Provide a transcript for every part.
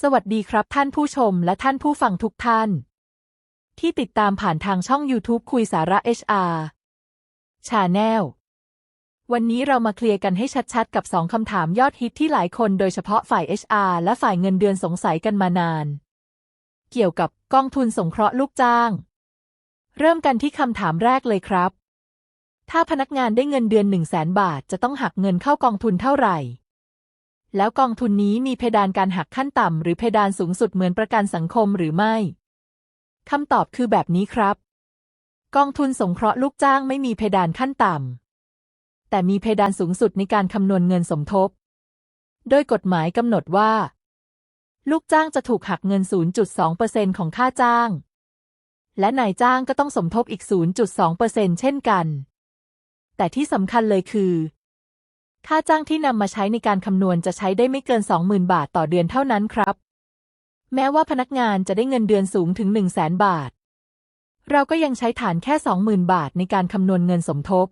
สวัสดีครับท่านผู้ชมและท่านผู้ฟังทุกท่าน ที่ติดตามผ่านทางช่อง YouTube คุยสาระ HR Channel วันนี้เรามาเคลียร์กันให้ชัดๆ กับสองคำถามยอดฮิตที่หลายคนโดยเฉพาะฝ่าย HR และฝ่ายเงินเดือนสงสัยกันมานาน เกี่ยวกับกองทุนสงเคราะห์ลูกจ้าง เริ่มกันที่คำถามแรกเลยครับ ถ้าพนักงานได้เงินเดือน 1 0 0 0 0แสนบาท จะต้องหักเงินเข้ากองทุนเท่าไหร่ แล้วกองทุนนี้มีเพดานการหักขั้นต่ำหรือเพดานสูงสุดเหมือนประกันสังคมหรือไม่คำตอบคือแบบนี้ครับ กองทุนสงเคราะห์ลูกจ้างไม่มีเพดานขั้นต่ำแต่มีเพดานสูงสุดในการคำนวณเงินสมทบ โดยกฎหมายกำหนดว่า ลูกจ้างจะถูกหักเงิน 0.2%ของค่าจ้าง และนายจ้างก็ต้องสมทบอีก 0.2%เช่นกัน แต่ที่สำคัญเลยคือ ค่าจ้างที่นำมาใช้ในการคำนวณจะใช้ได้ไม่เกิน 20,000 บาทต่อเดือนเท่านั้นครับ แม้ว่าพนักงานจะได้เงินเดือนสูงถึง 100,000บาท เราก็ยังใช้ฐานแค่ 20,000 บาทในการคำนวณเงินสมทบ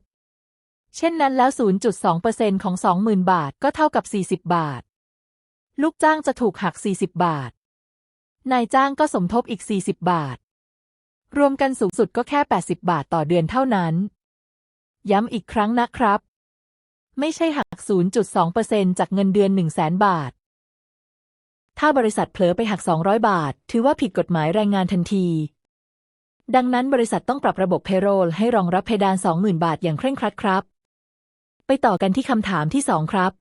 เช่นนั้นแล้ว 0.2%ของ 20,000 บาทก็เท่ากับ 40 บาท ลูกจ้างจะถูกหัก 40 บาท นายจ้างก็สมทบอีก 40 บาท รวมกันสูงสุดก็แค่ 80 บาทต่อเดือนเท่านั้น ย้ำอีกครั้งนะครับ ไม่ใช่หัก 0.2%จากเงินเดือน 1 0 0 0 0 0 บาท ถ้าบริษัทเผลอไปหัก 200 บาท ถือว่าผิดกฎหมายแรงงานทันที ดังนั้นบริษัทต้องปรับระบบ payroll ให้รองรับเพดาน 20,000 บาทอย่างเคร่งครัดครับ ไปต่อกันที่คำถามที่ 2 ครับ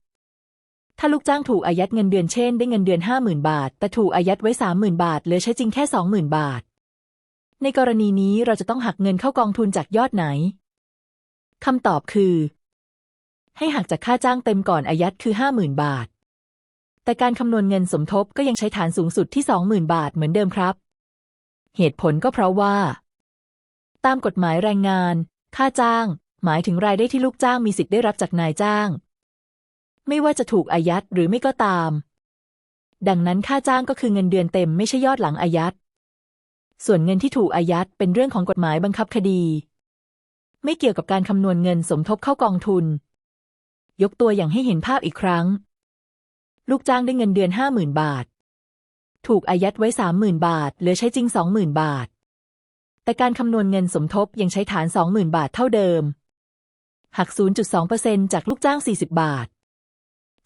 ถ้าลูกจ้างถูกอายัดเงินเดือนเช่น ได้เงินเดือน 50,000 บาท แต่ถูกอายัดไว้ 30,000 บาทเหลือใช้จริงแค่ 20,000 บาท ในกรณีนี้เราจะต้องหักเงินเข้ากองทุนจากยอดไหนคำตอบคือ ให้หักจากค่าจ้างเต็มก่อนอายัดคือ 50,000 บาท แต่การคำนวณเงินสมทบก็ยังใช้ฐานสูงสุดที่ 20,000 บาทเหมือนเดิมครับ เหตุผลก็เพราะว่า ตามกฎหมายแรงงาน ค่าจ้าง หมายถึงรายได้ที่ลูกจ้างมีสิทธิ์ได้รับจากนายจ้าง ไม่ว่าจะถูกอายัดหรือไม่ก็ตาม ดังนั้นค่าจ้างก็คือเงินเดือนเต็มไม่ใช่ยอดหลังอายัด ส่วนเงินที่ถูกอายัดเป็นเรื่องของกฎหมายบังคับคดี ไม่เกี่ยวกับการคำนวณเงินสมทบเข้ากองทุน ยกตัวอย่างให้เห็นภาพอีกครั้ง ลูกจ้างได้เงินเดือนห้าหมื่นบาท ถูกอายัดไว้สามหมื่นบาท เหลือใช้จริงสองหมื่นบาท แต่การคำนวณเงินสมทบยังใช้ฐานสองหมื่นบาทเท่าเดิม หัก 0.2%จากลูกจ้าง 40 บาท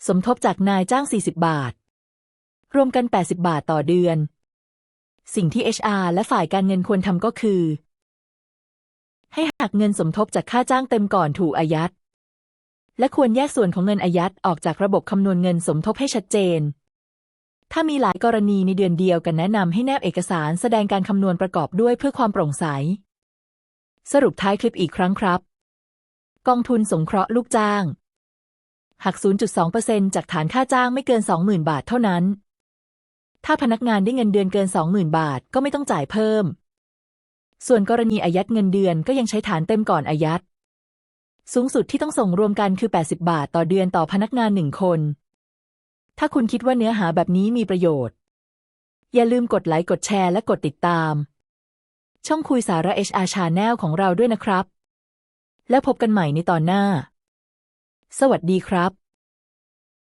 สมทบจากนายจ้าง 40 บาท รวมกัน 80 บาทต่อเดือน สิ่งที่ HR และฝ่ายการเงินควรทำก็คือ ให้หักเงินสมทบจากค่าจ้างเต็มก่อนถูกอายัด และควรแยกส่วนของเงินอายัดออกจากระบบคำนวณเงินสมทบให้ชัดเจน ถ้ามีหลายกรณีในเดือนเดียวกันแนะนำให้แนบเอกสารแสดงการคำนวณประกอบด้วยเพื่อความโปร่งใส สรุปท้ายคลิปอีกครั้งครับ กองทุนสงเคราะห์ลูกจ้าง หัก 0.2%จากฐานค่าจ้างไม่เกิน 20,000 บาทเท่านั้น ถ้าพนักงานได้เงินเดือนเกิน 20,000 บาทก็ไม่ต้องจ่ายเพิ่ม ส่วนกรณีอายัดเงินเดือนก็ยังใช้ฐานเต็มก่อนอายัด สูงสุดที่ต้องส่งรวมกันคือ 80 บาทต่อเดือนต่อพนักงานหนึ่งคน ถ้าคุณคิดว่าเนื้อหาแบบนี้มีประโยชน์ อย่าลืมกดไลค์กดแชร์และกดติดตาม ช่องคุยสาระ HR Channel ของเราด้วยนะครับ แล้วพบกันใหม่ในตอนหน้า สวัสดีครับ